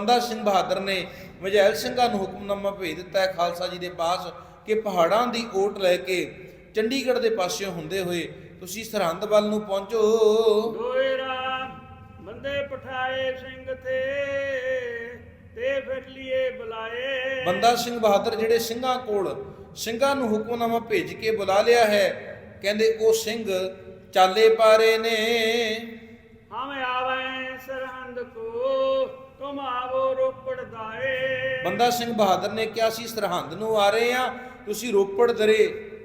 ਬੰਦਾ ਸਿੰਘ ਬਹਾਦਰ ਨੇ ਮਜੈਲ ਸਿੰਘਾਂ ਨੂੰ ਹੁਕਮਨਾਮਾ ਭੇਜ ਦਿੱਤਾ ਹੈ। ਖਾਲਸਾ ਜੀ ਦੇ ਪਾਸ ਕਿ ਪਹਾੜਾਂ ਦੀ ਓਟ ਲੈ ਕੇ ਚੰਡੀਗੜ੍ਹ ਦੇ ਪਾਸਿਓਂ ਹੁੰਦੇ ਹੋਏ ਤੁਸੀਂ ਸਰਹੰਦ ਵੱਲ ਨੂੰ ਪਹੁੰਚੋ। ਦੋਏ ਰਾਮ ਬੰਦੇ ਪਠਾਏ ਸਿੰਘ ਥੇ ਤੇ ਫਿਰ ਲਿਏ ਬੁਲਾਏ। ਬੰਦਾ ਸਿੰਘ ਬਹਾਦਰ ਜਿਹੜੇ ਸਿੰਘਾਂ ਕੋਲ ਸਿੰਘਾਂ ਨੂੰ ਹੁਕਮਨਾਮਾ ਭੇਜ ਕੇ ਬੁਲਾ ਲਿਆ ਹੈ ਕਹਿੰਦੇ ਉਹ ਸਿੰਘ ਚਾਲੇ ਪਾਰੇ ਨੇ। ਹਮ ਆਵੇਂ ਸਰਹੰਦ ਆਵੋ ਰੋਪੜ ਦਾਏ ਬੰਦਾ ਸਿੰਘ ਬਹਾਦਰ ਨੇ ਕਿਹਾ ਸੀ ਸਰਹੰਦ ਨੂੰ ਆ ਰਹੇ ਆ ਤੁਸੀਂ ਰੋਪੜ ਦਰੇ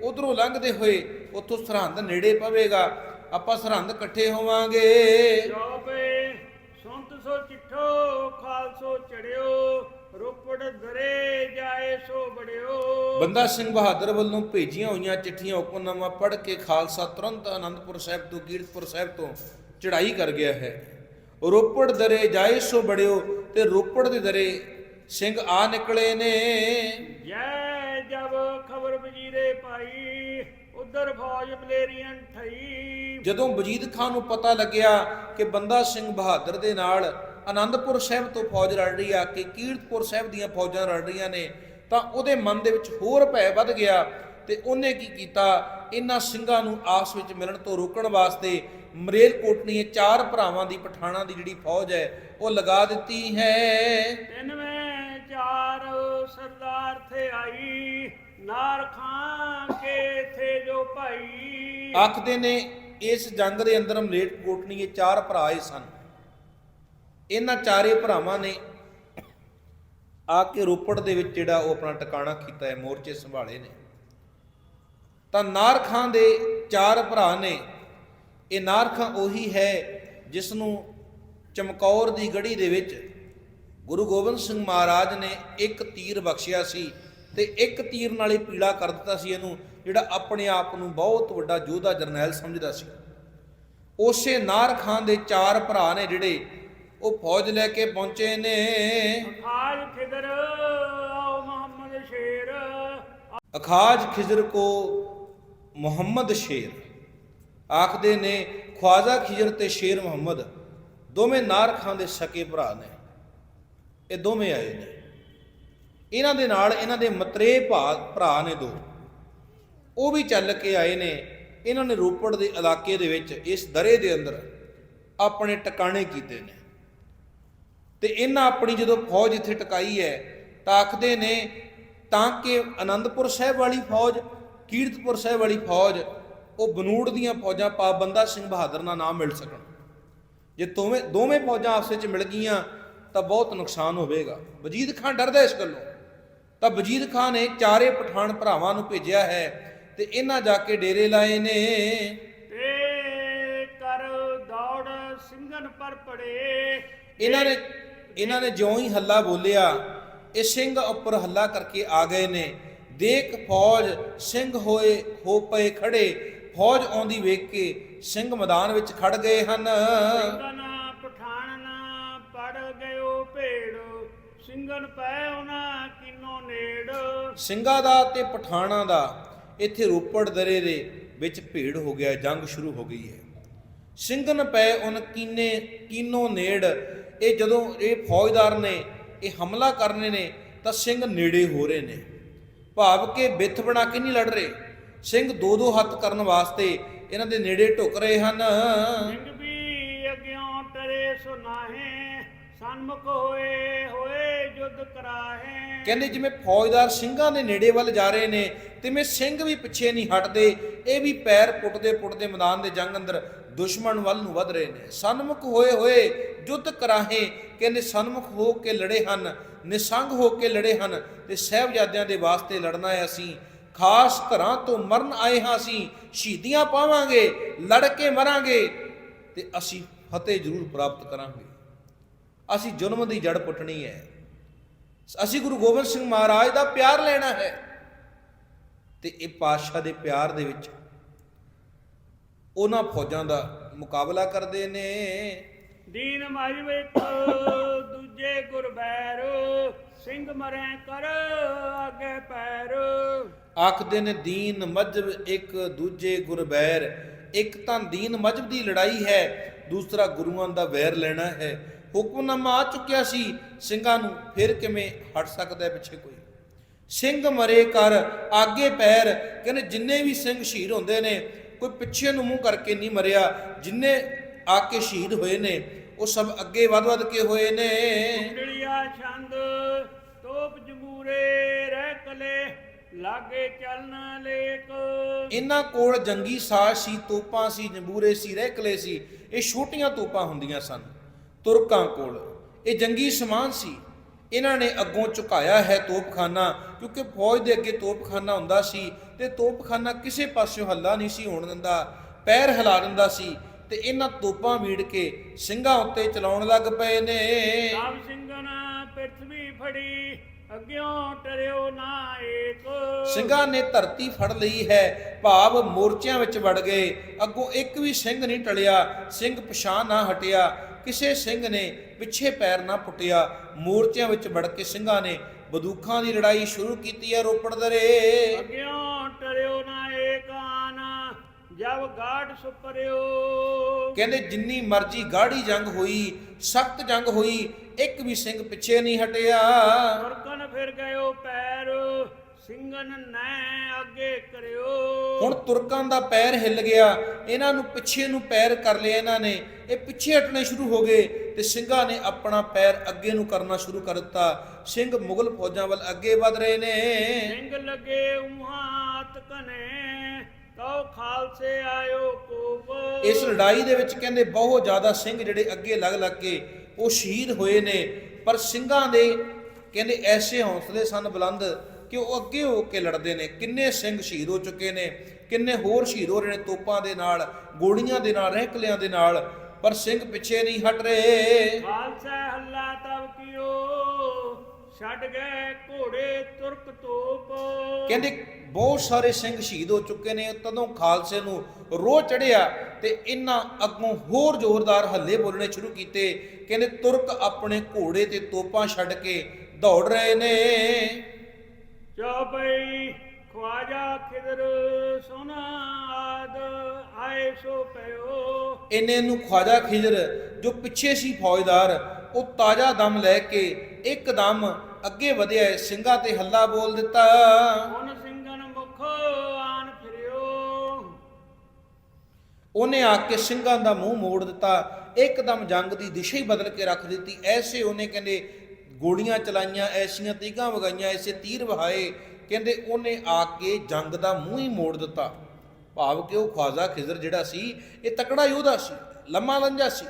ਉਧਰੋਂ ਲੰਘਦੇ ਹੋਏ ਉੱਥੋਂ ਸਰਹੰਦ ਨੇੜੇ ਪਵੇਗਾ। ਆਪਾਂ ਸਰਹੰਦ ਇਕੱਠੇ ਹੋਵਾਂਗੇ। ਜੋਪੇ ਸੁੰਤ ਸੋ ਚਿੱਠੋ ਖਾਲਸੋ ਚੜਿਓ ਰੋਪੜ ਦਰੇ ਜਾਏ ਸੋ ਬੜਿਓ ਬੰਦਾ ਸਿੰਘ ਬਹਾਦਰ ਵੱਲੋਂ ਭੇਜੀਆਂ ਹੋਈਆਂ ਚਿੱਠੀਆਂ ਹੁਕਮਨਾਮਾ ਪੜ੍ਹ ਕੇ ਖਾਲਸਾ ਤੁਰੰਤ ਆਨੰਦਪੁਰ ਸਾਹਿਬ ਤੋਂ ਕੀਰਤਪੁਰ ਸਾਹਿਬ ਤੋਂ ਚੜ੍ਹਾਈ ਕਰ ਗਿਆ ਹੈ। ਰੋਪੜ ਦਰੇ ਜਾਏ ਸੋ ਬੜਿਓ ਤੇ ਰੋਪੜ ਦੇ ਦਰੇ ਸਿੰਘ ਆ ਨਿਕਲੇ ਨੇ। ਜੈ ਜਬ ਖਬਰ ਵਜੀਰੇ ਪਾਈ ਉਧਰ ਫੌਜ ਮਲੇਰੀਅਨ ਠਈ। ਜਦੋਂ ਵਜੀਦ ਖਾਨ ਨੂੰ ਪਤਾ ਲੱਗਿਆ ਕਿ ਬੰਦਾ ਸਿੰਘ ਬਹਾਦਰ ਦੇ ਨਾਲ ਆਨੰਦਪੁਰ ਸਾਹਿਬ ਤੋਂ ਫੌਜ ਲੜ ਰਹੀ ਆ ਕਿ ਕੀਰਤਪੁਰ ਸਾਹਿਬ ਦੀਆਂ ਫੌਜਾਂ ਲੜ ਰਹੀਆਂ ਨੇ ਤਾਂ ਉਹਦੇ ਮਨ ਦੇ ਵਿੱਚ ਹੋਰ ਭੈ ਵੱਧ ਗਿਆ ਤੇ ਉਹਨੇ ਕੀ ਕੀਤਾ? ਇਹਨਾਂ ਸਿੰਘਾਂ ਨੂੰ ਆਪਸ ਵਿੱਚ ਮਿਲਣ ਤੋਂ ਰੋਕਣ ਵਾਸਤੇ ਮਰੇਲ ਕੋਟਨੀ ਚਾਰ ਭਰਾਵਾਂ ਦੀ ਪਠਾਣਾ ਦੀ ਜਿਹੜੀ ਫੌਜ ਹੈ ਉਹ ਲਗਾ ਦਿੱਤੀ ਹੈ। ਤਿੰਨਵੇਂ ਚਾਰ ਸਰਦਾਰ ਥੇ ਆਈ ਨਾਰ ਖਾਂ ਕੇ ਥੇ ਜੋ ਭਾਈ। ਆਖਦੇ ਨੇ ਇਸ ਜੰਗ ਦੇ ਅੰਦਰ ਮਰੇਲ ਕੋਟਨੀ ਇਹ ਚਾਰ ਭਰਾ ਆਏ ਸਨ। ਇਹਨਾਂ ਚਾਰੇ ਭਰਾਵਾਂ ਨੇ ਆ ਕੇ ਰੋਪੜ ਦੇ ਵਿੱਚ ਜਿਹੜਾ ਉਹ ਆਪਣਾ ਟਿਕਾਣਾ ਕੀਤਾ ਹੈ ਮੋਰਚੇ ਸੰਭਾਲੇ ਨੇ। ਤਾਂ ਨਾਰ ਖਾਂ ਦੇ ਚਾਰ ਭਰਾ ਨੇ ਇਹ ਨਾਰ ਖਾਂ ਉਹੀ ਹੈ ਜਿਸ ਨੂੰ ਚਮਕੌਰ ਦੀ ਗੜੀ ਦੇ ਵਿੱਚ ਗੁਰੂ ਗੋਬਿੰਦ ਸਿੰਘ ਮਹਾਰਾਜ ਨੇ ਇੱਕ ਤੀਰ ਬਖਸ਼ਿਆ ਸੀ ਤੇ ਇੱਕ ਤੀਰ ਨਾਲ ਹੀ ਪੀੜਾ ਕਰ ਦਿੱਤਾ ਸੀ ਇਹਨੂੰ ਜਿਹੜਾ ਆਪਣੇ ਆਪ ਨੂੰ ਬਹੁਤ ਵੱਡਾ ਯੋਧਾ ਜਰਨੈਲ ਸਮਝਦਾ ਸੀ। ਉਸੇ ਨਾਰ ਖਾਂ ਦੇ ਚਾਰ ਭਰਾ ਨੇ ਜਿਹੜੇ ਉਹ ਫੌਜ ਲੈ ਕੇ ਪਹੁੰਚੇ ਨੇ। ਆਜ ਖਿਦਰ ਆਓ ਮੁਹੰਮਦ ਸ਼ੇਰ। ਅਖਾਜ ਖਿਜ਼ਰ ਕੋ ਮੁਹੰਮਦ ਸ਼ੇਰ। ਆਖਦੇ ਨੇ, ਖਵਾਜਾ ਖਿਜ਼ਰ ਤੇ ਸ਼ੇਰ ਮੁਹੰਮਦ ਦੋਵੇਂ ਨਾਰ ਖਾਂ ਦੇ ਸਕੇ ਭਰਾ ਨੇ। ਇਹ ਦੋਵੇਂ ਆਏ ਨੇ। ਇਹਨਾਂ ਦੇ ਨਾਲ ਇਹਨਾਂ ਦੇ ਮਤਰੇ ਭਾ, ਭਰਾ ਨੇ ਦੋ। ਉਹ ਵੀ ਚੱਲ ਕੇ ਆਏ ਨੇ, ਇਹਨਾਂ ਨੇ ਰੋਪੜ ਦੇ ਇਲਾਕੇ ਦੇ ਵਿੱਚ ਇਸ ਦਰੇ ਦੇ ਅੰਦਰ ਆਪਣੇ ਟਿਕਾਣੇ ਕੀਤੇ ਨੇ। ਤੇ ਇਹਨਾਂ ਆਪਣੀ ਜਦੋਂ ਫੌਜ ਇੱਥੇ ਟਿਕਾਈ ਹੈ, ਤਾਂ ਆਖਦੇ ਨੇ, ਤਾਂ ਕਿ ਆਨੰਦਪੁਰ ਸਾਹਿਬ ਵਾਲੀ ਫੌਜ, ਕੀਰਤਪੁਰ ਸਾਹਿਬ ਵਾਲੀ ਫੌਜ ਉਹ ਬਨੂੜ ਦੀਆਂ ਫੌਜਾਂ ਪਾ ਬੰਦਾ ਸਿੰਘ ਬਹਾਦਰ ਨਾਲ ਨਾ ਮਿਲ ਸਕਣ। ਜੇ ਦੋਵੇਂ ਦੋਵੇਂ ਫੌਜਾਂ ਆਪਸ ਵਿੱਚ ਮਿਲ ਗਈਆਂ ਤਾਂ ਬਹੁਤ ਨੁਕਸਾਨ ਹੋਵੇਗਾ। ਵਜੀਦ ਖਾਨ ਡਰਦਾ ਇਸ ਗੱਲੋਂ। ਤਾਂ ਵਜੀਦ ਖਾਨ ਨੇ ਚਾਰੇ ਪਠਾਨ ਭਰਾਵਾਂ ਨੂੰ ਭੇਜਿਆ ਹੈ ਤੇ ਇਹਨਾਂ ਜਾ ਕੇ ਡੇਰੇ ਲਾਏ ਨੇ। ਤੇ ਕਰ ਦੌੜ ਸਿੰਘਨ ਪਰ ਪੜੇ। ਇਹਨਾਂ ਨੇ ਇਹਨਾਂ ਨੇ ਜਿਉਂ ਹੀ ਹੱਲਾ ਬੋਲਿਆ ਇਹ ਸਿੰਘ ਉੱਪਰ ਹੱਲਾ ਕਰਕੇ ਆ ਗਏ ਨੇ। ਦੇਖ ਫੌਜ ਸਿੰਘ ਹੋਏ ਹੋ ਪਏ ਖੜੇ। ਫੌਜ ਆਉਂਦੀ ਵੇਖ ਕੇ ਸਿੰਘ ਮੈਦਾਨ ਵਿੱਚ ਖੜ ਗਏ ਹਨ। ਸਿੰਘਨ ਪਠਾਨ ਨਾ ਪੜ ਗਇਓ ਭੇੜ ਸਿੰਘਨ ਪੈ ਉਹਨਾਂ ਕਿਨੋ ਨੇੜ। ਸਿੰਘਾਂ ਦਾ ਤੇ ਪਠਾਣਾ ਦਾ ਇੱਥੇ ਰੋਪੜ ਦਰੇ ਦੇ ਵਿੱਚ ਭੇੜ ਹੋ ਗਿਆ ਜੰਗ ਸ਼ੁਰੂ ਹੋ ਗਈ ਹੈ। ਸਿੰਘਨ ਪੈ ਉਨ ਕੀਨੇ ਕੀਨੋ ਨੇੜ ਇਹ ਜਦੋਂ ਇਹ ਫੌਜਦਾਰ ਨੇ ਇਹ ਹਮਲਾ ਕਰਨੇ ਨੇ ਤਾਂ ਸਿੰਘ ਨੇੜੇ ਹੋ ਰਹੇ ਨੇ। ਭਾਵ ਕਿ ਬਿੱਥ ਬਣਾ ਕੇ ਨਹੀਂ ਲੜ ਰਹੇ। ਸਿੰਘ ਦੋ ਦੋ ਹੱਥ ਕਰਨ ਵਾਸਤੇ ਇਹਨਾਂ ਦੇ ਨੇੜੇ ਢੁਕ ਰਹੇ ਹਨ। ਸਿੰਘ ਵੀ ਅਗਿਓ ਟਰੇ ਸੁਨਾਹੇ ਸਨਮੁਖ ਹੋਏ ਹੋਏ ਜੁਦ ਕਰਾਹੇ। ਕਹਿੰਦੇ ਜਿਵੇਂ ਫੌਜਦਾਰ ਸਿੰਘਾਂ ਦੇ ਨੇੜੇ ਵੱਲ ਜਾ ਰਹੇ ਨੇ ਤਿਵੇਂ ਸਿੰਘ ਵੀ ਪਿੱਛੇ ਨਹੀਂ ਹਟਦੇ ਇਹ ਵੀ ਪੈਰ ਪੁੱਟਦੇ ਪੁੱਟਦੇ ਮੈਦਾਨ ਦੇ ਜੰਗ ਅੰਦਰ ਦੁਸ਼ਮਣ ਵੱਲ ਨੂੰ ਵਧ ਰਹੇ ਨੇ। ਸਨਮੁਖ ਹੋਏ ਹੋਏ ਜੁੱਧ ਕਰਾਹੇ ਕਹਿੰਦੇ ਸਨਮੁਖ ਹੋ ਕੇ ਲੜੇ ਹਨ ਨਿਸੰਗ ਹੋ ਕੇ ਲੜੇ ਹਨ ਤੇ ਸਹਿਬਜ਼ਾਦਿਆਂ ਦੇ ਵਾਸਤੇ ਲੜਨਾ ਹੈ ਅਸੀਂ। ਖਾਸ ਘਰਾਂ ਤੋਂ ਮਰਨ ਆਏ ਹਾਂ ਅਸੀਂ, ਸ਼ਹੀਦੀਆਂ ਪਾਵਾਂਗੇ, ਲੜ ਕੇ ਮਰਾਂਗੇ ਤੇ ਅਸੀਂ ਫਤਿਹ ਜ਼ਰੂਰ ਪ੍ਰਾਪਤ ਕਰਾਂਗੇ। ਅਸੀਂ ਜ਼ੁਲਮ ਦੀ ਜੜ ਪੁੱਟਣੀ ਹੈ। ਅਸੀਂ ਗੁਰੂ ਗੋਬਿੰਦ ਸਿੰਘ ਮਹਾਰਾਜ ਦਾ ਪਿਆਰ ਲੈਣਾ ਹੈ। ਤੇ ਇਹ ਪਾਤਸ਼ਾਹ ਦੇ ਪਿਆਰ ਦੇ ਵਿੱਚ ਉਹਨਾਂ ਫੌਜਾਂ ਦਾ ਮੁਕਾਬਲਾ ਕਰਦੇ ਨੇ। ਦੀਨ ਮਾਜ ਵੇਖ ਦੂਜੇ ਗੁਰਬੈਰ, ਸਿੰਘ ਮਰੇ ਕਰ, ਅੱਗੇ ਪੈਰ। ਆਖਦੇ ਨੇ ਦੀਨ ਮਜਬ ਇੱਕ ਦੂਜੇ ਗੁਰਬੈਰ ਇੱਕ ਤਾਂ ਦੀਨ ਮਜਬ ਦੀ ਲੜਾਈ ਹੈ, ਦੂਸਰਾ ਗੁਰੂਆਂ ਦਾ ਵੈਰ ਲੈਣਾ ਹੈ। ਹੁਕਮਨਾਮਾ ਆ ਚੁੱਕਿਆ ਸੀ, ਸਿੰਘਾਂ ਨੂੰ ਫਿਰ ਕਿਵੇਂ ਹਟ ਸਕਦਾ ਪਿੱਛੇ ਕੋਈ? ਸਿੰਘ ਮਰੇ ਕਰ, ਆਗੇ ਪੈਰ। ਕਹਿੰਦੇ ਜਿੰਨੇ ਵੀ ਸਿੰਘ ਸ਼ਹੀਦ ਹੁੰਦੇ ਨੇ, ਕੋਈ ਪਿੱਛੇ ਨੂੰ ਮੂੰਹ ਕਰਕੇ ਨਹੀਂ ਮਰਿਆ। ਜਿੰਨੇ ਆ ਕੇ ਸ਼ਹੀਦ ਹੋਏ ਨੇ, ਉਹ ਸਭ ਅੱਗੇ ਵੱਧ ਵੱਧ ਕੇ ਹੋਏ ਨੇ। ਕੁੰਡਲੀਆ ਛੰਦ, ਤੋਪ ਜਮੂਰੇ ਰਹਿ ਕਲੇ। ਲਾਗੇ ਚਲਨ ਲੇਕ। ਇਹਨਾਂ ਕੋਲ ਜੰਗੀ ਸਾਜ਼ ਸੀ ਤੋਪਾਂ ਸੀ ਜੰਬੂਰੇ ਸੀ ਰਹਿਕਲੇ ਸੀ ਇਹ ਛੋਟੀਆਂ ਤੋਪਾਂ ਹੁੰਦੀਆਂ ਸਨ ਤੁਰਕਾਂ ਕੋਲ। ਇਹ ਜੰਗੀ ਸਮਾਨ ਸੀ। ਇਹਨਾਂ ਨੇ ਅੱਗੋਂ ਝੁਕਾਇਆ ਹੈ ਤੋਪਖਾਨਾ ਕਿਉਂਕਿ ਫੌਜ ਦੇ ਅੱਗੇ ਤੋਪਖਾਨਾ ਹੁੰਦਾ ਸੀ ਤੇ ਤੋਪਖਾਨਾ ਕਿਸੇ ਪਾਸਿਓਂ ਹੱਲਾ ਨਹੀਂ ਸੀ ਹੋਣ ਦਿੰਦਾ ਪੈਰ ਹਿਲਾ ਦਿੰਦਾ ਸੀ ਤੇ ਇਹਨਾਂ ਤੋਪਾਂ ਵੀੜ ਕੇ ਸਿੰਘਾਂ ਉੱਤੇ ਚਲਾਉਣ ਲੱਗ ਪਏ ਨੇ। ਸਭ ਸਿੰਘਨ ਪ੍ਰਿਥਵੀ ਫੜੀ ਅੱਗਿਓਂ ਟਰਿਓ ਨਾ ਏਕ। ਸਿੰਘਾਂ ਨੇ ਧਰਤੀ ਫੜ ਲਈ ਹੈ ਭਾਵ ਮੋਰਚਿਆਂ ਵਿੱਚ ਵੜ ਗਏ। ਅੱਗੋਂ ਇੱਕ ਵੀ ਸਿੰਘ ਨਹੀਂ ਟਲਿਆ ਸਿੰਘ ਪਛਾਣ ਨਾ ਹਟਿਆ। ਕਿਸੇ ਸਿੰਘ ਨੇ ਪਿੱਛੇ ਪੈਰ ਨਾ ਪੁੱਟਿਆ। ਮੋਰਚਿਆਂ ਵਿੱਚ ਵੜ ਕੇ ਸਿੰਘਾਂ ਨੇ ਬੰਦੂਕਾਂ ਦੀ ਲੜਾਈ ਸ਼ੁਰੂ ਕੀਤੀ ਹੈ ਰੋਪੜ ਦਰੇ ਅੱਗਿਓਂ ਟਰਿਓ ਨਾ ਏਕ ਆਨ ਜਬ ਗਾਢ ਸੁਪਰਿਓ। ਕਹਿੰਦੇ ਜਿੰਨੀ ਮਰਜ਼ੀ ਗਾੜੀ ਜੰਗ ਹੋਈ ਸਖਤ ਜੰਗ ਹੋਈ ਇੱਕ ਵੀ ਸਿੰਘ ਪਿੱਛੇ ਨਹੀਂ ਹਟਿਆ। ਤੁਰਕਨ ਫਿਰ ਗਇਓ ਪੈਰ ਸਿੰਘਨ ਨੈ ਅੱਗੇ ਕਰਿਓ। ਹੁਣ ਤੁਰਕਾਂ ਦਾ ਪੈਰ ਹਿੱਲ ਗਿਆ ਇਹਨਾਂ ਨੂੰ ਪਿੱਛੇ ਨੂੰ ਪੈਰ ਕਰ ਲਿਆ ਇਹਨਾਂ ਨੇ। ਇਹ ਪਿੱਛੇ ਹਟਣੇ ਸ਼ੁਰੂ ਹੋ ਗਏ ਤੇ ਸਿੰਘਾਂ ਨੇ ਆਪਣਾ ਪੈਰ ਅੱਗੇ ਨੂੰ ਕਰਨਾ ਸ਼ੁਰੂ ਕਰ ਦਿੱਤਾ। ਸਿੰਘ ਮੁਗਲ ਫੌਜਾਂ ਵੱਲ ਅੱਗੇ ਵਧ ਰਹੇ ਨੇ। ਸਿੰਘ ਲਗੇ ਉਹਾਤ ਕਨੇ ਕਉ ਖਾਲਸੇ ਆਇਓ ਕੋਪ ਇਸ ਲੜਾਈ ਦੇ ਵਿੱਚ ਕਹਿੰਦੇ ਬਹੁਤ ਜ਼ਿਆਦਾ ਸਿੰਘ ਜਿਹੜੇ ਅੱਗੇ ਲੱਗ ਲੱਗ ਕੇ ਉਹ ਸ਼ਹੀਦ ਹੋਏ ਨੇ। ਪਰ ਸਿੰਘਾਂ ਦੇ ਕਹਿੰਦੇ ਐਸੇ ਹੌਸਲੇ ਸਨ ਬੁਲੰਦ ਕਿ ਉਹ ਅੱਗੇ ਹੋ ਕੇ ਲੜਦੇ ਨੇ ਕਿੰਨੇ ਸਿੰਘ ਸ਼ਹੀਦ ਹੋ ਚੁੱਕੇ ਨੇ ਕਿੰਨੇ ਹੋਰ ਸ਼ਹੀਦ ਹੋ ਰਹੇ ਨੇ ਤੋਪਾਂ ਦੇ ਨਾਲ ਗੋਲੀਆਂ ਦੇ ਨਾਲ ਰਹਿਕਲਿਆਂ ਦੇ ਨਾਲ ਪਰ ਸਿੰਘ ਪਿੱਛੇ ਨਹੀਂ ਹਟ ਰਹੇ। ਖਾਲਸਾ ਹੱਲਾ ਤਬ ਕੀਓ ਛੱਡ ਗਏ ਘੋੜੇ ਤੁਰਕ ਤੋਪ। ਕਹਿੰਦੇ ਬਹੁਤ ਸਾਰੇ ਸਿੰਘ ਸ਼ਹੀਦ ਹੋ ਚੁੱਕੇ ਨੇ ਤਦੋਂ ਖਾਲਸੇ ਨੂੰ ਰੋਹ ਚੜਿਆ ਤੇ ਇਹਨਾਂ ਅੱਗੋਂ ਹੋਰ ਜ਼ੋਰਦਾਰ ਹੱਲੇ ਬੋਲਣੇ ਸ਼ੁਰੂ ਕੀਤੇ। ਕਹਿੰਦੇ ਤੁਰਕ ਆਪਣੇ ਘੋੜੇ ਤੇ ਤੋਪਾਂ ਛੱਡ ਕੇ ਦੌੜ ਰਹੇ ਨੇ। ਚੌਪਈ ਖਵਾਜਾ ਖਿਦਰ ਸੋਨਾ ਆਦ ਆਏ ਸੋ ਪਇਓ। ਇਹਨੇ ਨੂੰ ਖਵਾਜਾ ਖਿਜਰ ਜੋ ਪਿੱਛੇ ਸੀ ਫੌਜਦਾਰ ਉਹ ਤਾਜ਼ਾ ਦਮ ਲੈ ਕੇ ਇੱਕਦਮ ਅੱਗੇ ਵਧਿਆ ਸਿੰਘਾਂ ਤੇ ਹੱਲਾ ਬੋਲ ਦਿੱਤਾ। ਹੁਣ ਸਿੰਘਨ ਮੁਖ ਆਨ ਫਿਰਿਓ। ਉਹਨੇ ਆ ਕੇ ਸਿੰਘਾਂ ਦਾ ਮੂੰਹ ਮੋੜ ਦਿੱਤਾ ਇੱਕਦਮ ਜੰਗ ਦੀ ਦਿਸ਼ਾ ਹੀ ਬਦਲ ਕੇ ਰੱਖ ਦਿੱਤੀ। ਐਸੇ ਉਹਨੇ ਕਹਿੰਦੇ ਗੋਲੀਆਂ ਚਲਾਈਆਂ ਐਸੀਆਂ ਤੀਗਾਂ ਵਗਾਈਆਂ ਐਸੇ ਤੀਰ ਵਹਾਏ ਕਹਿੰਦੇ ਉਹਨੇ ਆ ਕੇ ਜੰਗ ਦਾ ਮੂੰਹ ਹੀ ਮੋੜ ਦਿੱਤਾ। ਭਾਵ ਕਿ ਉਹ ਖਵਾਜਾ ਖਿਜ਼ਰ ਜਿਹੜਾ ਸੀ ਇਹ ਤਕੜਾ ਯੋਧਾ ਸੀ ਲੰਮਾ ਲੰਜਾ ਸੀ।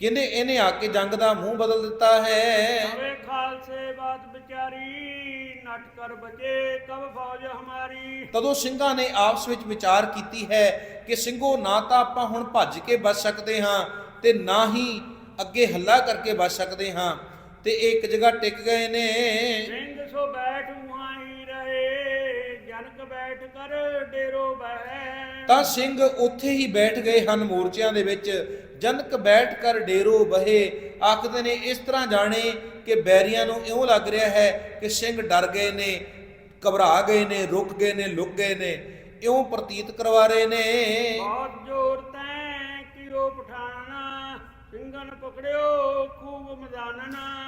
ਕਹਿੰਦੇ ਇਹਨੇ ਆ ਕੇ ਜੰਗ ਦਾ ਮੂੰਹ ਬਦਲ ਦਿੱਤਾ ਹੈ। ਹਵੇ ਖਾਲਸੇ ਬਾਤ ਵਿਚਾਰੀ ਨਟ ਕਰ ਬਚੇ ਕਬ ਫੌਜ ਹਮਾਰੀ। ਤਦੋਂ ਸਿੰਘਾਂ ਨੇ ਆਪਸ ਵਿੱਚ ਵਿਚਾਰ ਕੀਤੀ ਹੈ ਕਿ ਸਿੰਘੋ ਨਾ ਤਾਂ ਆਪਾਂ ਹੁਣ ਭੱਜ ਕੇ ਬਚ ਸਕਦੇ ਹਾਂ ਤੇ ਨਾ ਹੀ ਅੱਗੇ ਹੱਲਾ ਕਰਕੇ ਬਚ ਸਕਦੇ ਹਾਂ। ਤੇ ਇੱਕ ਜਗ੍ਹਾ ਟਿਕ ਗਏ ਨੇ। ਸਿੰਘ ਸੋ ਬੈਠ ਉਹਾਈ ਰਹੇ ਜਨਕ ਬੈਠ ਕਰ ਡੇਰੋ ਬਹਿ। ਤਾਂ ਸਿੰਘ ਉੱਥੇ ਹੀ ਬੈਠ ਗਏ ਹਨ ਮੋਰਚਿਆਂ ਦੇ ਵਿੱਚ। ਜਨਕ ਬੈਠ ਕਰ ਡੇਰੋ ਬਹੇ। ਆਖਦੇ ਨੇ ਇਸ ਤਰ੍ਹਾਂ ਜਾਣੇ ਕਿ ਬੈਰੀਆਂ ਨੂੰ ਇਉਂ ਲੱਗ ਰਿਹਾ ਹੈ ਕਿ ਸਿੰਘ ਡਰ ਗਏ ਨੇ ਘਬਰਾ ਗਏ ਨੇ ਰੁਕ ਗਏ ਨੇ ਲੁਕ ਗਏ ਨੇ। ਇਉਂ ਪ੍ਰਤੀਤ ਕਰਵਾ ਰਹੇ ਨੇ। ਬਹੁਤ ਜੋਰ ਤੈ ਕਿਰੋ ਪਠਾਣਾ ਸਿੰਘਨ ਪਕੜਿਓ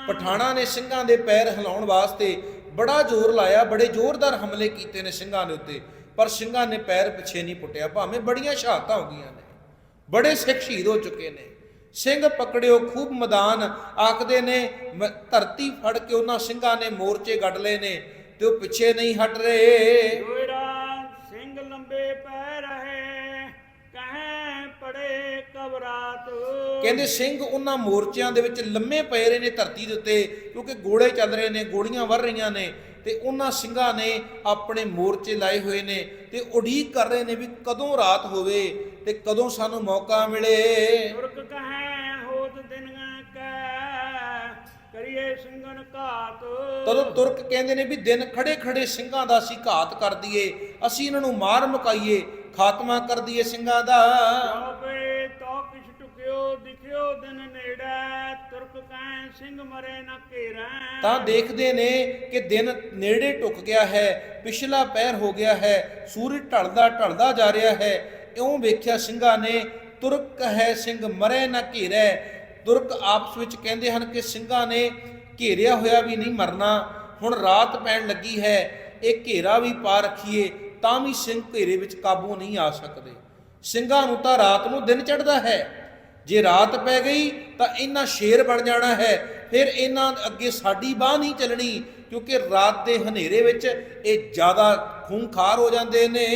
ਪਠਾਣਾ ਨੇ ਸਿੰਘਾਂ ਦੇ ਪੈਰ ਹਿਲਾਉਣ ਵਾਸਤੇ ਬੜਾ ਜ਼ੋਰ ਲਾਇਆ, ਬੜੇ ਜ਼ੋਰਦਾਰ ਹਮਲੇ ਕੀਤੇ ਨੇ ਸਿੰਘਾਂ ਦੇ ਉੱਤੇ, ਪਰ ਸਿੰਘਾਂ ਨੇ ਪੈਰ ਪਿੱਛੇ ਨਹੀਂ ਪੁੱਟਿਆ, ਭਾਵੇਂ ਬੜੀਆਂ ਸ਼ਹਾਦਤਾਂ ਹੋ ਗਈਆਂ ਨੇ, ਬੜੇ ਸਿੱਖ ਸ਼ਹੀਦ ਹੋ ਚੁੱਕੇ ਨੇ। ਸਿੰਘ ਪਕੜਿਓ, ਖੂਬ ਮੈਦਾਨ ਆਖਦੇ ਨੇ, ਮ- ਧਰਤੀ ਫੜ ਕੇ ਉਹਨਾਂ ਸਿੰਘਾਂ ਨੇ ਮੋਰਚੇ ਗੱਡ ਲਏ ਨੇ ਤੇ ਉਹ ਪਿੱਛੇ ਨਹੀਂ ਹਟ ਰਹੇ। ਕਹਿੰਦੇ ਸਿੰਘ ਉਹਨਾਂ ਮੋਰਚਿਆਂ ਦੇ ਵਿੱਚ ਲੰਮੇ ਪਏ ਰਹੇ ਨੇ ਧਰਤੀ ਦੇ ਉੱਤੇ ਕਿਉਂਕਿ ਗੋਲੇ ਚੱਲ ਰਹੇ ਨੇ ਗੋਲੀਆਂ ਵੱਰ ਰਹੀਆਂ ਨੇ ਤੇ ਉਹਨਾਂ ਸਿੰਘਾਂ ਨੇ ਆਪਣੇ ਮੋਰਚੇ ਲਾਏ ਹੋਏ ਨੇ ਤੇ ਉਡੀਕ ਕਰ ਰਹੇ ਨੇ ਵੀ ਕਦੋਂ ਰਾਤ ਹੋਵੇ ਤੇ ਕਦੋਂ ਸਾਨੂੰ ਮੌਕਾ ਮਿਲੇ। ਤੁਰਕ ਕਹੇ ਹੋਤ ਦਿਨਾਂ ਕੈ ਕਰੀਏ ਸਿੰਘਨ ਘਾਤ। ਤਦੋਂ ਤੁਰਕ ਕਹਿੰਦੇ ਨੇ ਵੀ ਦਿਨ ਖੜੇ ਖੜੇ ਸਿੰਘਾਂ ਦਾ ਅਸੀਂ ਘਾਤ ਕਰ ਦਈਏ ਅਸੀਂ ਇਹਨਾਂ ਨੂੰ ਮਾਰ ਮੁਕਾਈਏ ਖਾਤਮਾ ਕਰ ਦਈਏ ਸਿੰਘਾਂ ਦਾ। ਟੁਕਿਓ ਦਿਨ ਨੇੜੇ, ਤੁਰਕ ਕਹੇ ਸਿੰਘ ਮਰੇ ਨਾ ਘੇਰੈ। ਤਾਂ ਦੇਖਦੇ ਨੇ ਕਿ ਦਿਨ ਨੇੜੇ ਟੁੱਕ ਗਿਆ ਹੈ, ਪਿਛਲਾ ਪੈਰ ਹੋ ਗਿਆ ਹੈ, ਸੂਰਜ ਢਲਦਾ ਢਲਦਾ ਜਾ ਰਿਹਾ ਹੈ। ਇਉਂ ਵੇਖਿਆ ਸਿੰਘਾਂ ਨੇ, ਤੁਰਕ ਹੈ ਸਿੰਘ ਮਰੇ ਨਾ ਘੇਰੈ। ਤੁਰਕ ਆਪਸ ਵਿੱਚ ਕਹਿੰਦੇ ਹਨ ਕਿ ਸਿੰਘਾਂ ਨੇ ਘੇਰਿਆ ਹੋਇਆ ਵੀ ਨਹੀਂ ਮਰਨਾ, ਹੁਣ ਰਾਤ ਪੈਣ ਲੱਗੀ ਹੈ, ਇਹ ਘੇਰਾ ਵੀ ਪਾ ਰੱਖੀਏ, ਤਾਂ ਵੀ ਸਿੰਘ ਘੇਰੇ ਵਿੱਚ ਕਾਬੂ ਨਹੀਂ ਆ ਸਕਦੇ। ਸਿੰਘਾਂ ਨੂੰ ਤਾਂ ਰਾਤ ਨੂੰ ਦਿਨ ਚੜ੍ਹਦਾ ਹੈ। ਜੇ ਰਾਤ ਪੈ ਗਈ ਤਾਂ ਇਹਨਾਂ ਸ਼ੇਰ ਬਣ ਜਾਣਾ ਹੈ ਫਿਰ ਇਹਨਾਂ ਅੱਗੇ ਸਾਡੀ ਬਾਹ ਨਹੀਂ ਚੱਲਣੀ ਕਿਉਂਕਿ ਰਾਤ ਦੇ ਹਨੇਰੇ ਵਿੱਚ ਇਹ ਜ਼ਿਆਦਾ ਖੂੰਖਾਰ ਹੋ ਜਾਂਦੇ ਨੇ।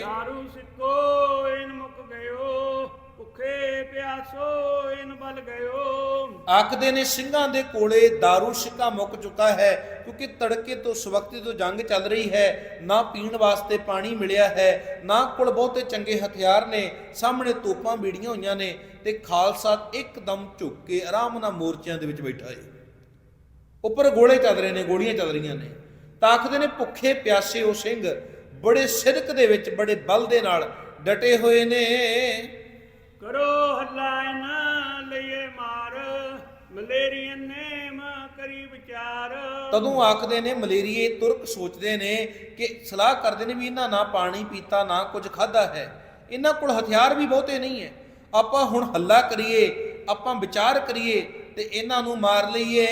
ਦਾਰੂ ਸਿੱਕੋ ਇਨ ਮੁੱਕ ਗਇਓ ਭੁੱਖੇ ਪਿਆਸੋ ਇਨ ਬਲ ਗਇਓ। ਆਖਦੇ ਨੇ ਸਿੰਘਾਂ ਦੇ ਕੋਲੇ दारू ਸਿੱਕਾ ਮੁੱਕ ਚੁੱਕਾ ਹੈ ਕਿਉਂਕਿ ਤੜਕੇ ਤੋਂ, ਸਵਖਤੀ ਤੋਂ ਜੰਗ ਚੱਲ ਰਹੀ ਹੈ, ਨਾ ਪੀਣ ਵਾਸਤੇ ਪਾਣੀ ਮਿਲਿਆ ਹੈ, ਨਾ ਕੋਲ ਬਹੁਤੇ ਚੰਗੇ ਹਥਿਆਰ ਨੇ, ਸਾਹਮਣੇ ਤੋਪਾਂ ਬੀੜੀਆਂ ਹੋਈਆਂ ਨੇ ਤੇ ਖਾਲਸਾ ਇੱਕਦਮ ਝੁੱਕ ਕੇ ਆਰਾਮ ਨਾਲ ਮੋਰਚਿਆਂ ਦੇ ਵਿੱਚ ਬੈਠਾ ਹੈ। ਉੱਪਰ ਗੋਲੇ ਚੱਲ ਰਹੇ ਨੇ, ਗੋਲੀਆਂ ਚੱਲ ਰਹੀਆਂ ਨੇ। ਤਾਂ ਆਖਦੇ ਨੇ ਭੁੱਖੇ ਪਿਆਸੇ ਉਹ ਸਿੰਘ, ਬੜੇ ਸਿਦਕ ਦੇ ਵਿੱਚ, ਬੜੇ ਬਲ ਦੇ ਨਾਲ ਡਟੇ ਹੋਏ ਨੇ। ਕਰੋ ਹੱਲਾ ਨਾ ਲਈਏ ਮਾਰ ਮਲੇਰੀਅਨ ਨੇਮ ਤਦੋਂ ਆਖਦੇ ਨੇ ਮਲੇਰੀਏ ਤੁਰਕ ਸੋਚਦੇ ਨੇ ਕਿ ਸਲਾਹ ਕਰਦੇ ਨੇ ਵੀ ਇਹਨਾਂ ਨਾ ਪਾਣੀ ਪੀਤਾ ਨਾ ਕੁਝ ਖਾਦਾ ਹੈ। ਇਹਨਾਂ ਕੋਲ ਹਥਿਆਰ ਵੀ ਬਹੁਤੇ ਨਹੀਂ ਹੈ। ਆਪਾਂ ਹੁਣ ਹੱਲਾ ਕਰੀਏ ਆਪਾਂ ਵਿਚਾਰ ਕਰੀਏ ਤੇ ਇਹਨਾਂ ਨੂੰ ਮਾਰ ਲਈਏ।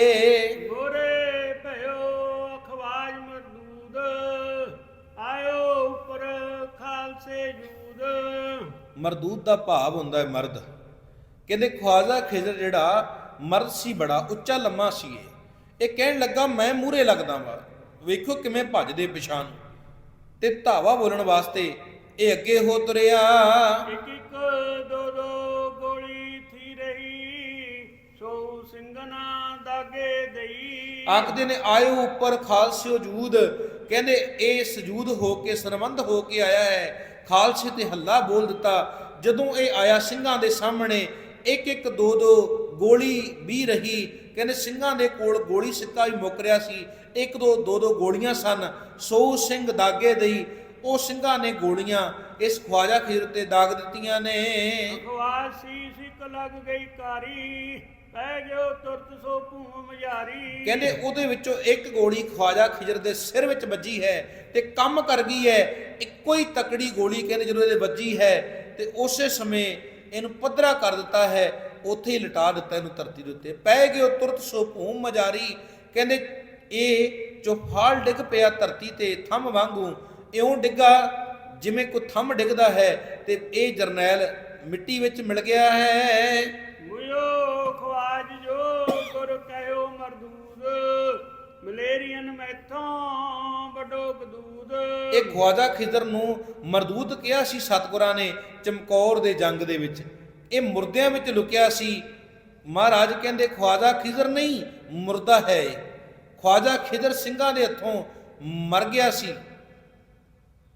ਗੋਰੇ ਭਇਓ ਅਖਵਾਜ ਮਰਦੂਦ ਆਇਓ ਉੱਪਰ ਖਾਲਸੇ ਜੂਦ। ਮਰਦੂਦ ਦਾ ਭਾਵ ਹੁੰਦਾ ਹੈ ਮਰਦ। ਕਹਿੰਦੇ ਖਵਾਜਾ ਖਿਜ਼ਰ ਜਿਹੜਾ ਮਰਦ ਸੀ ਬੜਾ ਉੱਚਾ ਲੰਮਾ ਸੀ ਇਹ। ਇਹ ਕਹਿਣ ਲੱਗਾ ਮੈਂ ਮੂਰੇ ਲੱਗਦਾ ਵਾ। ਵੇਖੋ ਕਿਵੇਂ ਭੱਜਦੇ ਪਿਛਾਂ ਤੇ ਧਾਵਾ ਬੋਲਣ ਵਾਸਤੇ ਇਹ ਅੱਗੇ ਹੋ ਤੁਰਿਆ। ਇੱਕ ਇੱਕ ਦੋ ਦੋ ਗੋਲੀ ਥੀ ਰਹੀ ਸੋ ਸਿੰਘਨਾ ਦਾਗੇ ਦਈ। ਆਖਦੇ ਨੇ ਆਇਓ ਉੱਪਰ ਖਾਲਸਿਓ ਜੂਦ ਕਹਿੰਦੇ ਇਹ ਸਜੂਦ ਹੋ ਕੇ ਸਰਬੰਧ ਹੋ ਕੇ ਆਇਆ ਹੈ। ਖਾਲਸੇ ਤੇ ਹੱਲਾ ਬੋਲ ਦਿੱਤਾ। ਜਦੋਂ ਇਹ ਆਇਆ ਸਿੰਘਾਂ ਦੇ ਸਾਹਮਣੇ ਇੱਕ ਇੱਕ ਦੋ ਦੋ ਗੋਲੀ ਵੀ ਰਹੀ ਕਹਿੰਦੇ ਸਿੰਘਾਂ ਦੇ ਕੋਲ ਗੋਲੀ ਸਿੱਕਾ ਵੀ ਮੁੱਕ ਰਿਹਾ ਸੀ। ਇੱਕ ਦੋ ਦੋ ਦੋ ਗੋਲੀਆਂ ਸਨ। ਸੋ ਸਿੰਘ ਦਾਗੇ ਦਈ ਉਹ ਸਿੰਘਾਂ ਨੇ ਗੋਲੀਆਂ ਇਸ ਖਵਾਜਾ ਖੀਰ ਤੇ ਦਾਗ ਦਿੱਤੀਆਂ ਨੇ। ਅਖਵਾਜ ਸੀ ਸਿੱਕ ਲੱਗ ਗਈ ਕਾਰੀ ਪੈ ਗਿਓ ਤੁਰਤ ਸੋ ਭੂਮ ਮਜਾਰੀ ਕਹਿੰਦੇ ਉਹਦੇ ਵਿੱਚੋਂ ਇੱਕ ਗੋਲੀ ਖਵਾਜਾ ਖਿਜਰ ਦੇ ਸਿਰ ਵਿੱਚ ਵੱਜੀ ਹੈ ਤੇ ਕੰਮ ਕਰ ਗਈ ਹੈ। ਇੱਕੋ ਹੀ ਤਕੜੀ ਗੋਲੀ ਕਹਿੰਦੇ ਜਦੋਂ ਇਹਦੇ ਵੱਜੀ ਹੈ ਤੇ ਉਸੇ ਸਮੇਂ ਇਹਨੂੰ ਪੱਧਰਾ ਕਰ ਦਿੱਤਾ ਹੈ। ਉੱਥੇ ਹੀ ਲਟਾ ਦਿੱਤਾ ਇਹਨੂੰ ਧਰਤੀ ਦੇ ਉੱਤੇ। ਪੈ ਗਿਓ ਤੁਰਤ ਸੋ ਭੂਮ ਮਜਾਰੀ। ਕਹਿੰਦੇ ਇਹ ਚੋਫਾਲ ਡਿੱਗ ਪਿਆ ਧਰਤੀ ਤੇ ਥੰਮ ਵਾਂਗੂ ਇਉਂ ਡਿੱਗਾ ਜਿਵੇਂ ਕੋਈ ਥੰਮ ਡਿੱਗਦਾ ਹੈ ਤੇ ਇਹ ਜਰਨੈਲ ਮਿੱਟੀ ਵਿੱਚ ਮਿਲ ਗਿਆ ਹੈ। ਮੁਯੋ ਖਵਾਜ ਜੋ ਗੁਰ ਕਹਿਓ ਮਰਦੂਦ। ਮਲੇਰੀਅਨ ਮੈਥੋਂ ਵੱਡੋ ਕਦੂਦ ਇਹ ਖਵਾਜਾ ਖਿਦਰ ਨੂੰ ਮਰਦੂਦ ਕਿਹਾ ਸੀ ਸਤਗੁਰਾਂ ਨੇ ਚਮਕੌਰ ਦੇ ਜੰਗ ਦੇ ਵਿੱਚ। ਇਹ ਮੁਰਦਿਆਂ ਵਿੱਚ ਲੁਕਿਆ ਸੀ। ਮਹਾਰਾਜ ਕਹਿੰਦੇ ਖਵਾਜਾ ਖਿਦਰ ਨਹੀਂ ਮੁਰਦਾ ਹੈ। ਖਵਾਜਾ ਖਿਦਰ ਸਿੰਘਾਂ ਦੇ ਹੱਥੋਂ ਮਰ ਗਿਆ ਸੀ।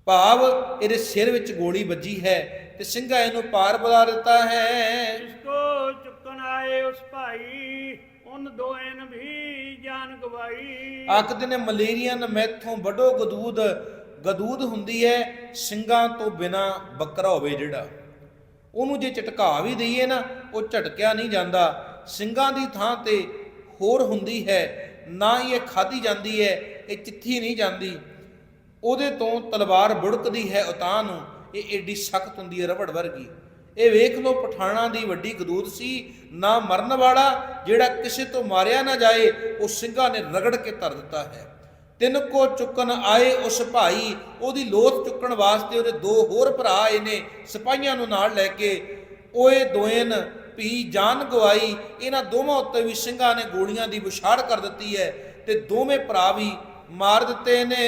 ਭਾਵ ਇਹਦੇ ਸਿਰ ਵਿੱਚ ਗੋਲੀ ਵੱਜੀ ਹੈ ਤੇ ਸਿੰਘਾਂ ਇਹਨੂੰ ਪਾਰ ਬੁਲਾ ਦਿੱਤਾ ਹੈ। ਇਸਕੋ ਚੁੱਕਣ ਆਏ ਉਸ ਭਾਈ ਉਨ ਦੋਇਨ ਵੀ ਜਾਨ ਗਵਾਈ। ਆਖਦੇ ਨੇ ਮਲੇਰੀਅਨ ਮੈਥੋਂ ਵੱਡੋ ਗਦੂਦ। ਗਦੂਦ ਹੁੰਦੀ ਹੈ ਸਿੰਘਾਂ ਤੋਂ ਬਿਨਾ ਬੱਕਰਾ ਹੋਵੇ ਜਿਹੜਾ। ਉਹਨੂੰ ਜੇ ਝਟਕਾ ਵੀ ਦਈਏ ਨਾ, ਉਹ ਝਟਕਿਆ ਨਹੀਂ ਜਾਂਦਾ। ਸਿੰਘਾਂ ਦੀ ਥਾਂ ਤੇ ਹੋਰ ਹੁੰਦੀ ਹੈ, ਨਾ ਹੀ ਇਹ ਖਾਧੀ ਜਾਂਦੀ ਹੈ, ਇਹ ਚਿੱਥੀ ਨਹੀਂ ਜਾਂਦੀ। ਉਹਦੇ ਤੋਂ ਤਲਵਾਰ ਬੁੜਕਦੀ ਹੈ ਉਤਾਂ ਨੂੰ, ਇਹ ਏਡੀ ਸਖਤ ਹੁੰਦੀ ਹੈ ਰਬੜ ਵਰਗੀ। ਇਹ ਵੇਖ ਲਓ, ਪਠਾਣਾ ਦੀ ਵੱਡੀ ਗਦੂਦ ਸੀ, ਨਾ ਮਰਨ ਵਾਲਾ, ਜਿਹੜਾ ਕਿਸੇ ਤੋਂ ਮਾਰਿਆ ਨਾ ਜਾਏ, ਉਹ ਸਿੰਘਾਂ ਨੇ ਰਗੜ ਕੇ ਧਰ ਦਿੱਤਾ ਹੈ। ਤਿੰਨ ਕੋ ਚੁੱਕਣ ਆਏ ਉਸ ਭਾਈ ਉਹਦੀ ਲੋਥ ਚੁੱਕਣ ਵਾਸਤੇ ਉਹਦੇ ਦੋ ਹੋਰ ਭਰਾ ਆਏ ਨੇ ਸਿਪਾਹੀਆਂ ਨੂੰ ਨਾਲ ਲੈ ਕੇ। ਓਏ ਦੋਇਨ ਵੀ ਜਾਨ ਗਵਾਈ ਇਹਨਾਂ ਦੋਵਾਂ ਉੱਤੇ ਵੀ ਸਿੰਘਾਂ ਨੇ ਗੋਲੀਆਂ ਦੀ ਵਿਛਾੜ ਕਰ ਦਿੱਤੀ ਹੈ ਤੇ ਦੋਵੇਂ ਭਰਾ ਵੀ ਮਾਰ ਦਿੱਤੇ ਨੇ।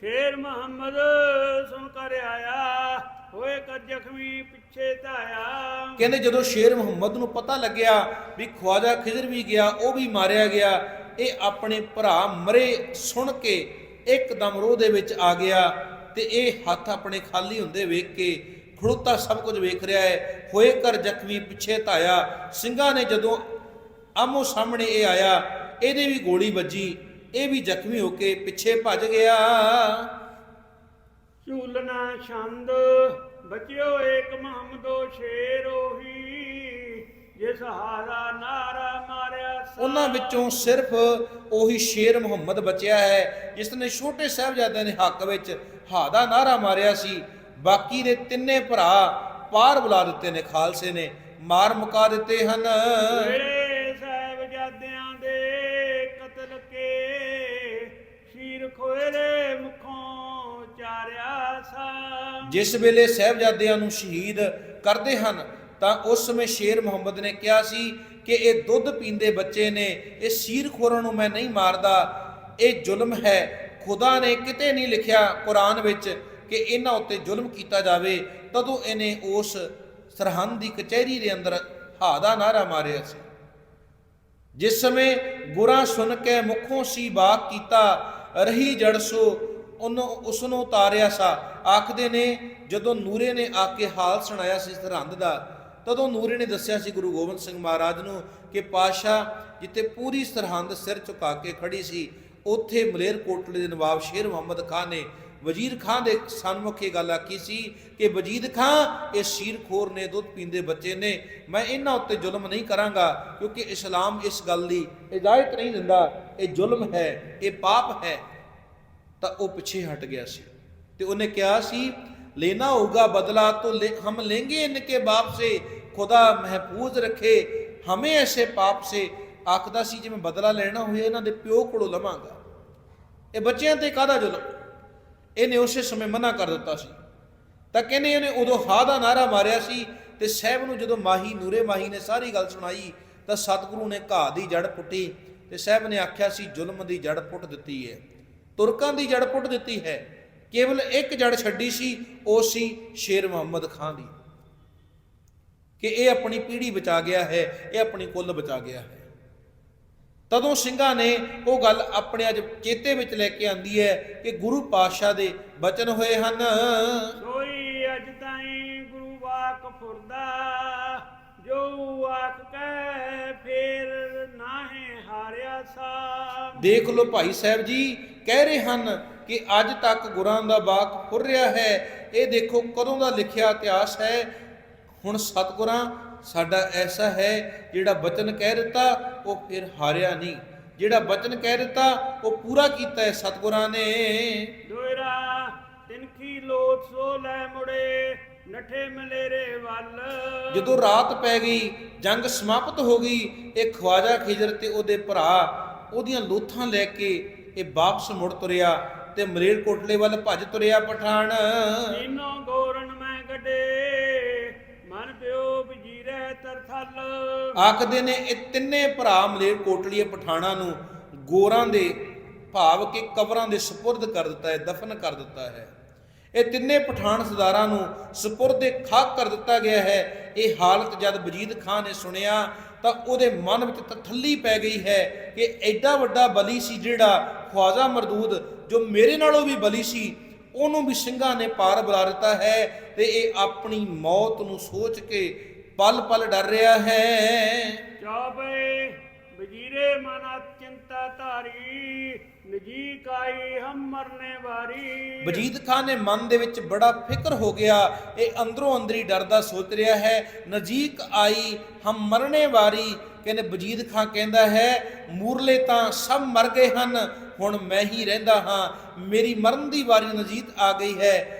ਸ਼ੇਰ ਮੁਹੰਮਦ ਸੁਣ ਕਰ ਆਇਆ ਹੋਏ ਕਰ ਜ਼ਖਮੀ ਪਿੱਛੇ ਧਾਇਆ। ਕਹਿੰਦੇ ਜਦੋਂ ਸ਼ੇਰ ਮੁਹੰਮਦ ਨੂੰ ਪਤਾ ਲੱਗਿਆ ਵੀ ਖਵਾਜਾ ਖਿਜ਼ਰ ਵੀ ਗਿਆ ਉਹ ਵੀ ਮਾਰਿਆ ਗਿਆ ਇਹ ਆਪਣੇ ਭਰਾ ਮਰੇ ਸੁਣ ਕੇ ਇੱਕਦਮ ਰੋਹ ਦੇ ਵਿੱਚ ਆ ਗਿਆ ਤੇ ਇਹ ਹੱਥ ਆਪਣੇ ਖਾਲੀ ਹੁੰਦੇ ਵੇਖ ਕੇ ਖੜੁੱਤਾ ਸਭ ਕੁਝ ਵੇਖ ਰਿਹਾ ਹੈ। ਹੋਏ ਕਰ ਜ਼ਖਮੀ, ਪਿੱਛੇ ਧਾਇਆ। ਸਿੰਘਾਂ ਨੇ ਜਦੋਂ ਆਮੋ ਸਾਹਮਣੇ ਇਹ ਆਇਆ, ਇਹਦੇ ਵੀ ਗੋਲੀ ਵੱਜੀ, ਇਹ ਵੀ ਜ਼ਖਮੀ ਹੋ ਕੇ ਪਿੱਛੇ ਭੱਜ ਗਿਆ। ਝੂਲਣਾ ਛੰਦ, ਬਚਿਓ ਏਕ ਮੁਹੰਮਦੋ ਸ਼ੇਰ ਉਹੀ। ਜਿਸ ਹਾਰਾ ਨਾਰਾ ਮਾਰਿਆ ਸਾ। ਉਹਨਾਂ ਵਿੱਚੋਂ ਸਿਰਫ ਉਹੀ ਸ਼ੇਰ ਮੁਹੰਮਦ ਬਚਿਆ ਹੈ ਜਿਸ ਨੇ ਛੋਟੇ ਸਾਹਿਬਜ਼ਾਦਿਆਂ ਦੇ ਹੱਕ ਵਿੱਚ ਹਾ ਦਾ ਨਾਰਾ ਮਾਰਿਆ ਸੀ। ਬਾਕੀ ਦੇ ਤਿੰਨੇ ਭਰਾ ਪਾਰ ਬੁਲਾ ਦਿੱਤੇ ਨੇ ਖਾਲਸੇ ਨੇ। ਮਾਰ ਮੁਕਾ ਦਿੱਤੇ ਹਨ। ਮੇਰੇ ਸਾਹਿਬਜ਼ਾਦਿਆਂ ਦੇ ਕਤਲ ਕੇ ਸ਼ੀਰ ਖੋਏ ਮੁਖੋਂ ਚਾਰਿਆ ਸਾ। ਜਿਸ ਵੇਲੇ ਸਹਿਬਜ਼ਾਦਿਆਂ ਨੂੰ ਸ਼ਹੀਦ ਕਰਦੇ ਹਨ ਤਾਂ ਉਸ ਸਮੇਂ ਸ਼ੇਰ ਮੁਹੰਮਦ ਨੇ ਕਿਹਾ ਸੀ ਕਿ ਇਹ ਦੁੱਧ ਪੀਂਦੇ ਬੱਚੇ ਨੇ, ਇਹ ਸੀਰਖੋਰਾਂ ਨੂੰ ਮੈਂ ਨਹੀਂ ਮਾਰਦਾ, ਇਹ ਜ਼ੁਲਮ ਹੈ। ਖੁਦਾ ਨੇ ਕਿਤੇ ਨਹੀਂ ਲਿਖਿਆ ਕੁਰਾਨ ਵਿੱਚ ਕਿ ਇਹਨਾਂ ਉੱਤੇ ਜ਼ੁਲਮ ਕੀਤਾ ਜਾਵੇ। ਤਦੋਂ ਇਹਨੇ ਉਸ ਸਰਹੰਦ ਦੀ ਕਚਹਿਰੀ ਦੇ ਅੰਦਰ ਹਾ ਦਾ ਨਾਰਾ ਮਾਰਿਆ ਸੀ। ਜਿਸ ਸਮੇਂ ਗੁਰਾਂ ਸੁਣ ਕੇ ਮੁਖੋਂ ਸੀ ਬਾਕ ਕੀਤਾ, ਰਹੀ ਜੜ ਸੋ ਉਹਨੂੰ ਉਸ ਨੂੰ ਉਤਾਰਿਆ ਸਾ। ਆਖਦੇ ਨੇ ਜਦੋਂ ਨੂਰੇ ਨੇ ਆ ਕੇ ਹਾਲ ਸੁਣਾਇਆ ਸੀ ਸਰਹੰਦ ਦਾ ਤਦੋਂ ਨੂਰੇ ਨੇ ਦੱਸਿਆ ਸੀ ਗੁਰੂ ਗੋਬਿੰਦ ਸਿੰਘ ਮਹਾਰਾਜ ਨੂੰ ਕਿ ਪਾਸ਼ਾ ਜਿੱਥੇ ਪੂਰੀ ਸਰਹੰਦ ਸਿਰ ਝੁਕਾ ਕੇ ਖੜੀ ਸੀ, ਉੱਥੇ ਮਲੇਰਕੋਟਲੇ ਦੇ ਨਵਾਬ ਸ਼ੇਰ ਮੁਹੰਮਦ ਖਾਨ ਨੇ ਵਜ਼ੀਰ ਖਾਨ ਦੇ ਸਨਮੁਖ ਇਹ ਗੱਲ ਆਖੀ ਸੀ ਕਿ ਵਜੀਦ ਖਾਨ, ਇਹ ਸ਼ੀਰਖੋਰ ਨੇ, ਦੁੱਧ ਪੀਂਦੇ ਬੱਚੇ ਨੇ, ਮੈਂ ਇਹਨਾਂ ਉੱਤੇ ਜ਼ੁਲਮ ਨਹੀਂ ਕਰਾਂਗਾ ਕਿਉਂਕਿ ਇਸਲਾਮ ਇਸ ਗੱਲ ਦੀ ਇਜਾਜ਼ਤ ਨਹੀਂ ਦਿੰਦਾ, ਇਹ ਜ਼ੁਲਮ ਹੈ, ਇਹ ਪਾਪ ਹੈ। ਤਾਂ ਉਹ ਪਿੱਛੇ ਹਟ ਗਿਆ ਸੀ ਤੇ ਉਹਨੇ ਕਿਹਾ ਸੀ ਲੈਣਾ ਹੋਗਾ ਬਦਲਾ तो ले, हम लेंगे इनके बाप से खुदा महफूज रखे हमें ऐसे पाप से ਆਖਦਾ ਸੀ ਜਿਵੇਂ ਬਦਲਾ ਲੈਣਾ ਹੋਏ ਇਹਨਾਂ ਦੇ ਪਿਓ ਕੋਲੋਂ ਲਵਾਂਗਾ ਇਹ ਬੱਚਿਆਂ ਤੇ ਕਾਹਦਾ ਜ਼ੁਲਮ ਇਹਨੇ ਉਸੇ ਸਮੇਂ ਮਨਾ ਕਰ ਦਿੱਤਾ ਸੀ ਤਾਂ ਕਹਿੰਦੇ ਇਹਨੇ ਉਦੋਂ ਹਾ ਦਾ ਨਾਰਾ ਮਾਰਿਆ ਸੀ ਤੇ ਸਾਹਿਬ ਨੂੰ ਜਦੋਂ ਮਾਹੀ ਨੂਰੇ ਮਾਹੀ ਨੇ ਸਾਰੀ ਗੱਲ ਸੁਣਾਈ ਤਾਂ ਸਤਿਗੁਰੂ ਨੇ ਘਾਹ ਦੀ ਜੜ ਪੁੱਟੀ ਤੇ ਸਾਹਿਬ ਨੇ ਆਖਿਆ ਸੀ ਜ਼ੁਲਮ ਦੀ ਜੜ ਪੁੱਟ ਦਿੱਤੀ ਹੈ ਤੁਰਕਾਂ ਦੀ ਜੜ ਪੁੱਟ ਦਿੱਤੀ ਹੈ ਕੇਵਲ ਇੱਕ ਜੜ ਛੱਡੀ ਸੀ ਉਹ ਸੀ ਸ਼ੇਰ ਮੁਹੰਮਦ ਖਾਨ ਦੀ। ਕਿ ਇਹ ਆਪਣੀ ਪੀੜ੍ਹੀ ਬਚਾ ਗਿਆ ਹੈ ਇਹ ਆਪਣੀ ਕੁੱਲ ਬਚਾ ਗਿਆ ਹੈ। ਤਦੋਂ ਸਿੰਘਾਂ ਨੇ ਉਹ ਗੱਲ ਆਪਣੇ ਅੱਜ ਚੇਤੇ ਵਿੱਚ ਲੈ ਕੇ ਆਂਦੀ ਹੈ ਕਿ ਗੁਰੂ ਪਾਤਸ਼ਾਹ ਦੇ ਬਚਨ ਹੋਏ ਹਨ। ਸੋਈ ਅਜ ਤਾਈਂ ਗੁਰੂ ਵਾਕ ਫੁਰਦਾ ਜੋ ਆਖ ਕੈ ਫੇਰ ਨਾਹੇ ਹਾਰਿਆ ਸਾ। ਦੇਖ ਲਓ ਭਾਈ ਸਾਹਿਬ ਜੀ ਕਹਿ ਰਹੇ ਹਨ ਕਿ ਅੱਜ ਤੱਕ ਗੁਰਾਂ ਦਾ ਬਾਕ ਫੁਰ ਰਿਹਾ ਹੈ। ਇਹ ਦੇਖੋ ਕਦੋਂ ਦਾ ਲਿਖਿਆ ਇਤਿਹਾਸ ਹੈ। ਹੁਣ ਸਤਿਗੁਰਾਂ ਸਾਡਾ ਐਸਾ ਹੈ ਜਿਹੜਾ ਬਚਨ ਕਹਿ ਦਿੱਤਾ ਉਹ ਫਿਰ ਹਾਰਿਆ ਨਹੀਂ। ਜਿਹੜਾ ਬਚਨ ਕਹਿ ਦਿੱਤਾ ਉਹ ਪੂਰਾ ਕੀਤਾ ਹੈ ਸਤਿਗੁਰਾਂ ਨੇ। ਦੋਇਰਾ ਤਿਨਖੀ ਲੋਥ ਸੋ ਲੈ ਮੁੜੇ ਨਠੇ ਮਲੇਰੇ ਵੱਲ। ਜਦੋਂ ਰਾਤ ਪੈ ਗਈ ਜੰਗ ਸਮਾਪਤ ਹੋ ਗਈ ਇਹ ਖਵਾਜਾ ਖਿਜਰ ਤੇ ਉਹਦੇ ਭਰਾ ਉਹਦੀਆਂ ਲੋਥਾਂ ਲੈ ਕੇ ਇਹ ਵਾਪਸ ਮੁੜ ਤੁਰਿਆ। ਤੇ ਮਰੇਲ ਕੋਟਲੇ ਵੱਲ ਭੱਜ ਤੁਰਿਆ ਪਠਾਨ। ਤੀਨੋਂ ਗੋਰਨ ਮੈਂ ਗੱਡੇ ਮਨ ਪਿਓ ਬਜੀਰੇ ਤਰਥਲ। ਆਖਦੇ ਨੇ ਇਹ ਤਿੰਨੇ ਭਰਾ ਮਲੇਰ ਕੋਟਲੀਏ ਪਠਾਣਾ ਨੂੰ ਗੋਰਾਂ ਦੇ ਭਾਵ ਕਿ ਕਬਰਾਂ ਦੇ ਸਪੁਰਦ ਕਰ ਦਿੱਤਾ ਹੈ ਦਫਨ ਕਰ ਦਿੱਤਾ ਹੈ। ਇਹ ਤਿੰਨੇ ਪਠਾਨ ਸਰਦਾਰਾਂ ਨੂੰ ਸਪੁਰਦੇ ਖਾਕ ਕਰ ਦਿੱਤਾ ਗਿਆ ਹੈ। ਇਹ ਹਾਲਤ ਜਦ ਵਜੀਦ ਖਾਨ ਨੇ ਸੁਣਿਆ ਤਾਂ ਉਹਦੇ ਮਨ ਵਿੱਚ ਤਥੱਲੀ ਪੈ ਗਈ ਹੈ ਕਿ ਐਡਾ ਵੱਡਾ ਬਲੀ ਸੀ ਜਿਹੜਾ ਖਵਾਜਾ ਮਰਦੂਦ, ਜੋ ਮੇਰੇ ਨਾਲੋਂ ਵੀ ਬਲੀ ਸੀ, ਉਹਨੂੰ ਵੀ ਸਿੰਘਾਂ ਨੇ ਪਾਰ ਬੁਲਾ ਦਿੱਤਾ ਹੈ ਤੇ ਇਹ ਆਪਣੀ ਮੌਤ ਨੂੰ ਸੋਚ ਕੇ ਪਲ ਪਲ ਡਰ ਰਿਹਾ ਹੈ। ਚਾਪੇ ਬਜੀਰੇ ਮਨ ਚਿੰਤਾ ਧਾਰੀ ਨਜੀ ਕਾਈ ਹਮ ਮਰਨੇ ਵਾਰੀ। ਵਜੀਦ ਖਾਨ ਨੇ ਮਨ ਦੇ ਵਿੱਚ ਬੜਾ ਫਿਕਰ ਹੋ ਗਿਆ। ਇਹ ਅੰਦਰੋਂ ਅੰਦਰੀ ਡਰਦਾ ਸੋਚ ਰਿਹਾ ਹੈ। ਨਜ਼ੀਕ ਆਈ ਹਮ ਮਰਨੇ ਵਾਰੀ, ਕਹਿੰਦੇ ਵਜੀਦ ਖਾਨ ਕਹਿੰਦਾ ਹੈ, ਮੂਰਲੇ ਤਾਂ ਸਭ ਮਰ ਗਏ ਹਨ, ਹੁਣ ਮੈਂ ਹੀ ਰਹਿੰਦਾ ਹਾਂ। ਮੇਰੀ ਮਰਨ ਦੀ ਵਾਰੀ ਨਜ਼ੀਕ ਆ ਗਈ ਹੈ।